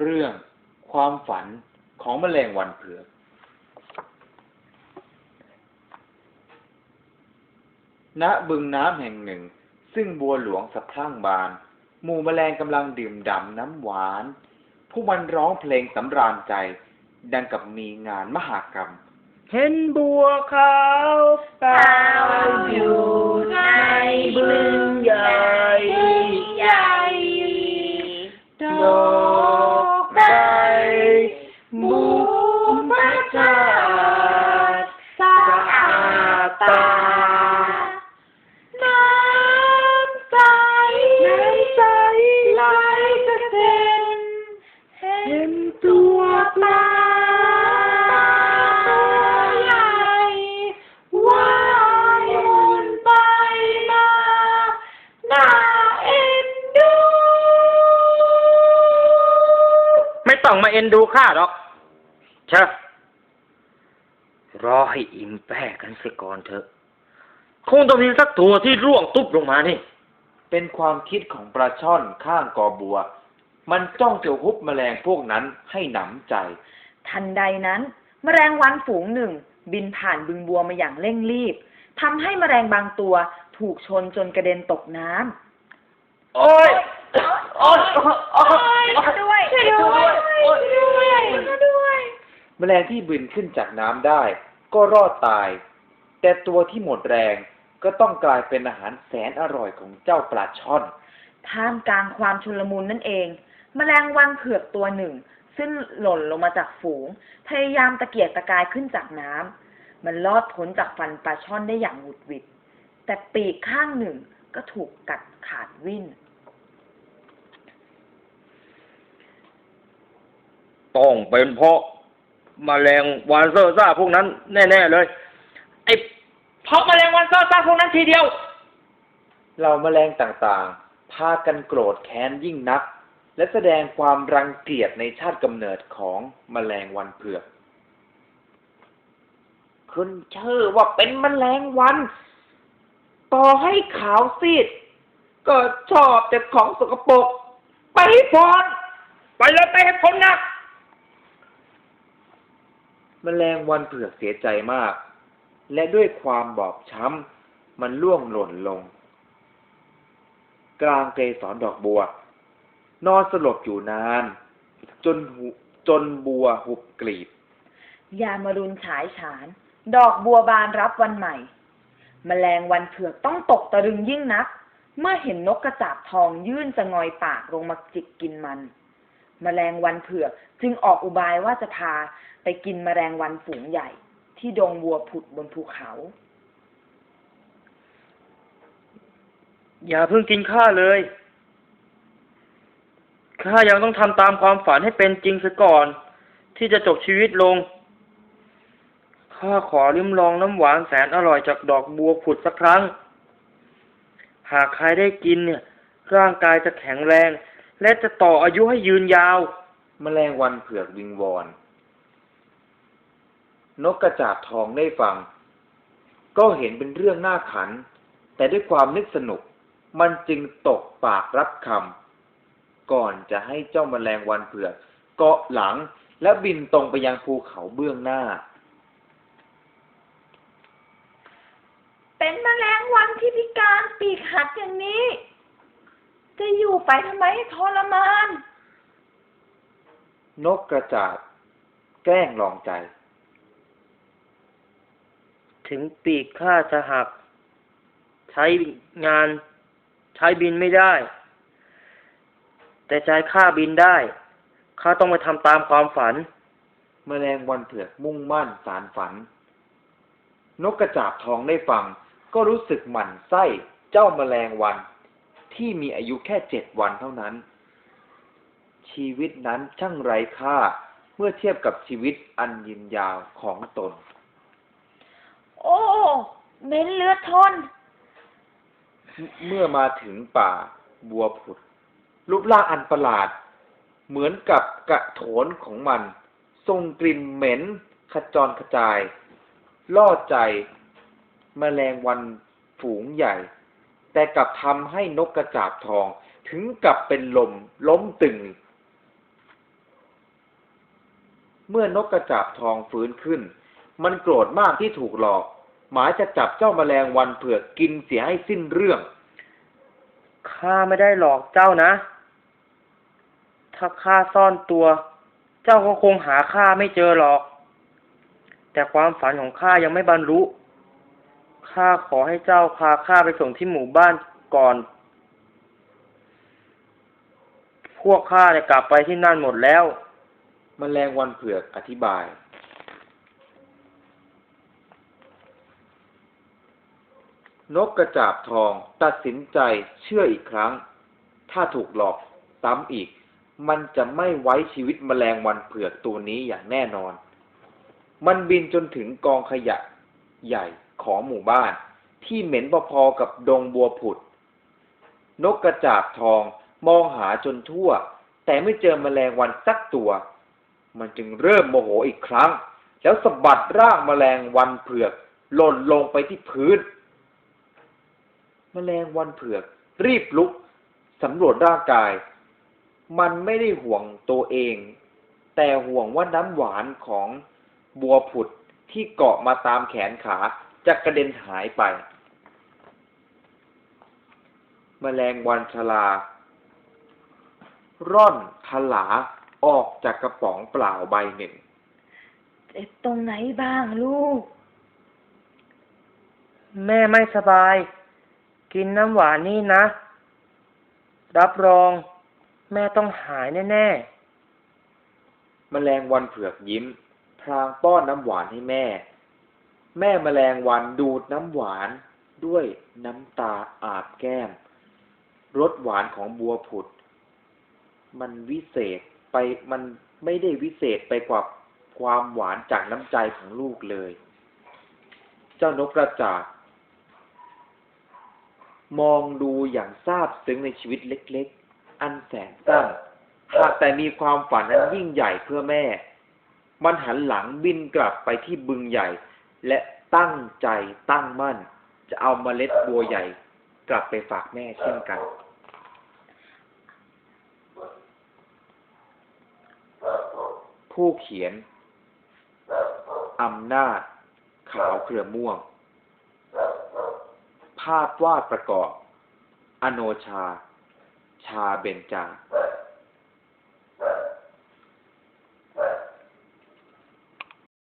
เรื่องความฝันของแมลงวันเผือก ณ บึงน้ำแห่งหนึ่ง ซึ่งบัวหลวงสะพรั่งบาน หมู่แมลงกำลังดื่มด่ำน้ำหวาน ผู้มันร้องเพลงสำราญใจ ดังกับมีงานมหากรรม เห็นบัวขาวเปล่าอยู่ในบึงใหญ่ใหญ่ ไม่ต้องมาเอ็นดูข้าหรอกเชอะรอให้อิ่มแป้กันเสียก่อนเถอะ คงต้องมีสักตัวที่ร่วงตุ๊บลงมานี่ เป็นความคิดของปลาช่อนข้างกอบัว มันจ้องจะฮุบแมลงพวกนั้นให้หนำใจ ทันใดนั้นแมลงวันฝูงหนึ่ง บินผ่านบึงบัวมาอย่างเร่งรีบทำให้แมลงบางตัวถูกชนจนกระเด็นตกน้ำ โอ้ย โอ้ยโอ้ยด้วยช่วยด้วยช่วยด้วยแมลงที่บินขึ้นจากน้ำได้ ก็รอดตาย แต่ตัวที่หมดแรงก็ต้องกลายเป็นอาหารแสนอร่อยของเจ้าปลาช่อน ท่ามกลางความชุลมุนนั่นเอง แมลงวันเผือกตัวหนึ่ง ซึ่งหล่นลงมาจากฝูง พยายามตะเกียกตะกายขึ้นจากน้ำมันลอดพ้นจากฟันปลาช่อนได้อย่างหวุดหวิดแต่ปีกข้างหนึ่งก็ถูกกัดขาดวิ่น ต้องเป็นเพราะมแมลงวันเซอร์ซ่าพวกนั้น แน่ๆเลย ไอ้เพราะมแมลงวันเซอร์ซ่าพวกนั้นทีเดียวเหล่าแมลงต่างๆ พากันโกรธแค้นยิ่งนัก และแสดงความรังเกียจในชาติกำเนิดของแมลงวันเผือกคุณเชื่อว่าเป็นแมลงวัน ต่อให้ขาวซีด ก็ชอบแต่ของสกปรกไปให้พรไปเลยไปให้พ้นนะ แมลงวันเผือกเสียใจมาก และด้วยความบอบช้ำมันล่วงหล่นลง กลางเกสรดอกบัว นอนสลบอยู่นาน จนหุจนบัวหุบกลีบ ยามารุนฉายฉาน ดอกบัวบานรับวันใหม่แมลงวันเผือกต้องตกตะลึงยิ่งนัก เมื่อเห็นนกกระจาบทองยื่นสะงอยปากลงมาจิกกินมัน แมลงวันเผือกจึงออกอุบายว่าจะพาไปกินแมลงวันฝูงใหญ่ ที่ดงบัวผุดบนภูเขา อย่าเพิ่งกินข้าเลย ข้ายังต้องทำตามความฝันให้เป็นจริงซะก่อน ที่จะจบชีวิตลง ข้าขอลิ้มลองน้ำหวานแสนอร่อยจากดอกบัวผุดสักครั้ง หากใครได้กินเนี่ยร่างกายจะแข็งแรง และจะต่ออายุให้ยืนยาวแมลงวันเผือกวิงวอน นกกระจาบทองได้ฟัง ก็เห็นเป็นเรื่องน่าขัน แต่ด้วยความนึกสนุก มันจึงตกปากรับคำก่อนจะให้เจ้าแมลงวันเผือกเกาะหลังและบินตรงไปยังภูเขาเบื้องหน้า เป็นแมลงวันที่พิการปีกหักอย่างนี้ จะอยู่ไปทำไมให้ทรมาน นกกระจาบแกล้งลองใจ ถึงปีกข้าจะหัก ใช้งานใช้บินไม่ได้ แต่ใจข้าบินได้ข้าต้องไปทำตามความฝัน แมลงวันเผือกมุ่งมั่นสารฝัน นกกระจาบทองได้ฟัง ก็รู้สึกหมั่นไส้เจ้าแมลงวัน ที่มีอายุแค่เจ็ดวันเท่านั้น ชีวิตนั้นช่างไร้ค่าเมื่อเทียบกับชีวิตอันยืนยาวของตน โอ้เหม็นเลือดทน เมื่อมาถึงป่าบัวผุด รูปร่างอันประหลาด เหมือนกับกระโถนของมันทรงกลิ่นเหม็นขจรกระจาย ล่อใจแมลงวันฝูงใหญ่ แต่กลับทำให้นกกระจาบทองถึงกับเป็นลมล้มตึง เมื่อนกกระจาบทองฟื้นขึ้น มันโกรธมากที่ถูกหลอก หมายจะจับเจ้าแมลงวันเผือกกินเสียให้สิ้นเรื่อง ข้าไม่ได้หลอกเจ้านะ ถ้าข้าซ่อนตัว เจ้าก็คงหาข้าไม่เจอหรอก แต่ความฝันของข้ายังไม่บรรลุ ข้าขอให้เจ้าพาข้าไปส่งที่หมู่บ้านก่อน พวกข้าเนี่ยกลับไปที่นั่นหมดแล้วมแมลงวันเผือกอธิบาย นกกระจาบทองตัดสินใจเชื่ออีกครั้ง ถ้าถูกหลอกซ้ำอีก มันจะไม่ไว้ชีวิตมแมลงวันเผือกตัวนี้อย่างแน่นอน มันบินจนถึงกองขยะ ใหญ่ของหมู่บ้าน ที่เหม็นพอๆกับดงบัวผุด นกกระจาบทองมองหาจนทั่ว แต่ไม่เจอแมลงวันสักตัว มันจึงเริ่มโมโหอีกครั้ง แล้วสะบัดร่างแมลงวันเผือกหล่นลงไปที่พื้นแมลงวันเผือกรีบลุกสำรวจร่างกาย มันไม่ได้ห่วงตัวเอง แต่ห่วงว่าน้ำหวานของบัวผุด ที่เกาะมาตามแขนขาจะกระเด็นหายไปแมลงวันชลา ร่อนทลาออกจากกระป๋องเปล่าใบหนึ่ง เจ็บตรงไหนบ้างลูก แม่ไม่สบาย กินน้ำหวานนี่นะ รับรอง แม่ต้องหายแน่แมลงวันเผือกยิ้ม พลางป้อนน้ำหวานให้แม่ แม่แมลงวันดูดน้ำหวานด้วยน้ำตาอาบแก้มรสหวานของบัวผุด มันวิเศษไปมันไม่ได้วิเศษไปกว่าความหวานจากน้ำใจของลูกเลย เจ้านกกระจาบมองดูอย่างซาบซึ้งในชีวิตเล็ก ๆ อันแสนสั้นหากแต่มีความฝันอันยิ่งใหญ่เพื่อแม่ มันหันหลังบินกลับไปที่บึงใหญ่ และตั้งใจตั้งมั่น จะเอาเมล็ดบัวใหญ่ กลับไปฝากแม่เช่นกัน ผู้เขียนอำนาจ ขาวเครือม่วง ภาพวาดประกอบ อโนชา ชาเบญจา